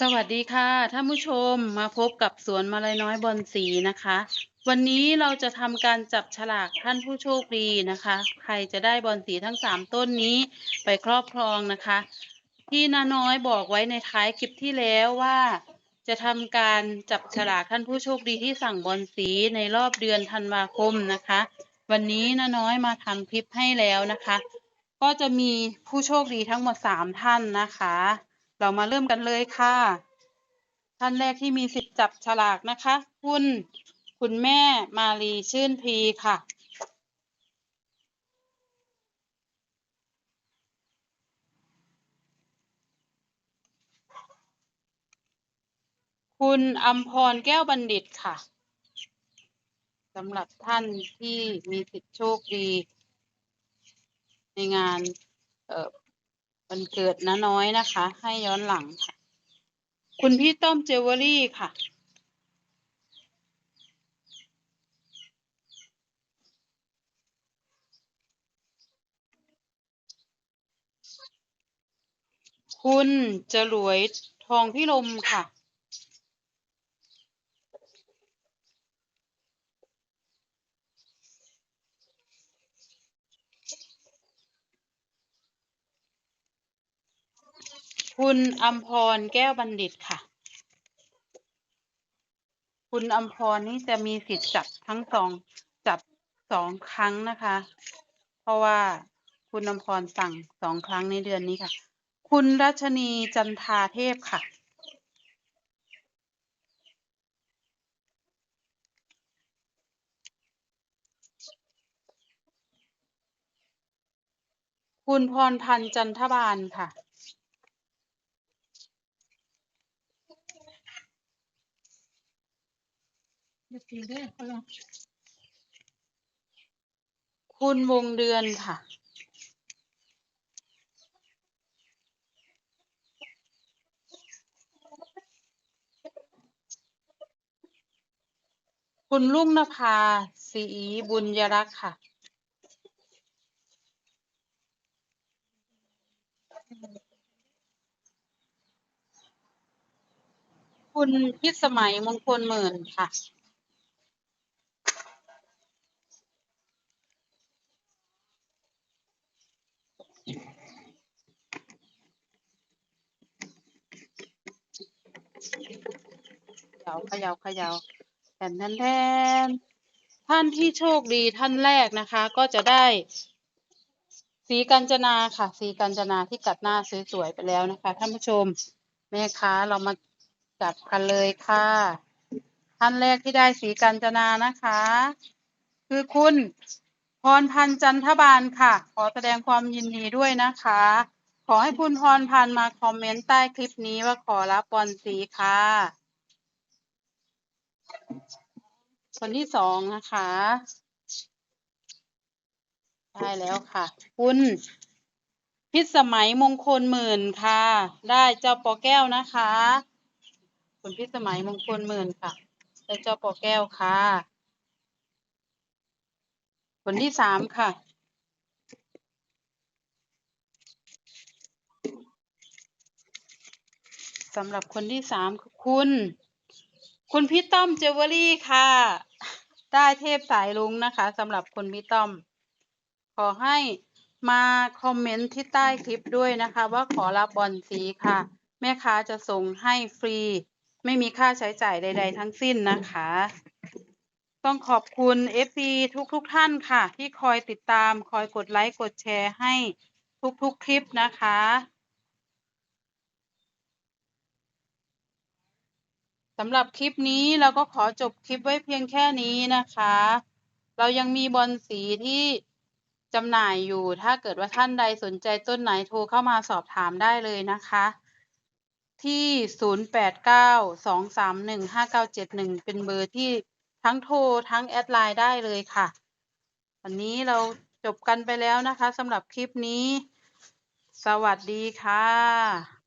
สวัสดีค่ะท่านผู้ชมมาพบกับสวนมาลัยน้อยบอนสีนะคะ วันนี้เราจะทำการจับฉลากท่านผู้โชคดีนะคะ ใครจะได้บอนสีทั้งสามต้นนี้ไปครอบครองนะคะ ที่นาน้อยบอกไว้ในท้ายคลิปที่แล้วว่า จะทำการจับฉลากท่านผู้โชคดีที่สั่งบอนสีในรอบเดือนธันวาคมนะคะ วันนี้นาน้อยมาทำคลิปให้แล้วนะคะ ก็จะมีผู้โชคดีทั้งหมดสามท่านนะคะ เรามาเริ่มกันเลยค่ะ ท่านแรกที่มีสิทธิ์จับฉลากนะคะ คุณคุณแม่มาลีชื่นพีค่ะ คุณอัมพรแก้วบัณฑิตค่ะสำหรับท่านที่มีสิทธิโชคดี ในงานเอ่อ วันเกิดน้าน้อยนะคะ ให้ย้อนหลังค่ะ คุณพี่ต้อมเจเวอรี่ค่ะ คุณจรวยทองพิลมค่ะ คุณอัมพรแก้วบัณฑิตค่ะ คุณอัมพรนี่จะมีสิทธิ์จับทั้งสองจับสองครั้งนะคะ เพราะว่าคุณอัมพรสั่งสองครั้งในเดือนนี้ค่ะ คุณรัชนีจันทาเทพค่ะ คุณพรพันธ์จันทบาลค่ะ คุณวงเดือนค่ะ คุณลุงนภาศีบุญยรักษ์ค่ะคุณพิสมัยมงคลหมื่นค่ะ ยาเขยาเขยาแทนแทนแทนท่านที่โชคดีท่านแรกนะคะ ก็จะได้สีกัญจนาค่ะ สีกัญจนาที่กัดหน้าสวยๆไปแล้วนะคะ ท่านผู้ชมแม่ค้าเรามาจับกันเลยค่ะ ท่านแรกที่ได้สีกัญจนานะคะ คือคุณพรพันธ์จันทบาลค่ะ ขอแสดงความยินดีด้วยนะคะ ขอให้คุณพรพันธ์มาคอมเมนต์ใต้คลิปนี้ว่าขอรับบอลสีค่ะ คนที่สองนะคะ ได้แล้วค่ะ คุณพิสมัยมงคลหมื่นค่ะ ได้เจ้าปอแก้วนะคะ คุณพิสมัยมงคลหมื่นค่ะได้เจ้าปอแก้วค่ะ คนที่สามค่ะ สำหรับคนที่สามคือคุณ คุณพี่ต้อมเจเวอรี่ค่ะ ได้เทพสายลุงนะคะสำหรับคุณพี่ต้อม ขอให้มาคอมเมนต์ที่ใต้คลิปด้วยนะคะ ว่าขอรับบอลสีค่ะ แม่ค้าจะส่งให้ฟรี ไม่มีค่าใช้จ่ายใด ๆ ทั้งสิ้นนะคะ ต้องขอบคุณ FC ทุกๆทท่านค่ะ ที่คอยติดตามคอยกดไลค์กดแชร์ให้ทุกๆคลิปนะคะำหรับคลิปนี้เราก็ขอจบคลิปไว้เพียงแค่นี้นะคะ เรายังมีบอลสีที่จำหน่ายอยู่ ถ้าเกิดว่าท่านใดสนใจต้นไหนโทรเข้ามาสอบถามได้เลยนะคะ ที่ 0892315971 เป็นเบอร์ที่ทั้งโทรทั้งแอดไลน์ได้เลยค่ะ วันนี้เราจบกันไปแล้วนะคะสำหรับคลิปนี้ สวัสดีค่ะ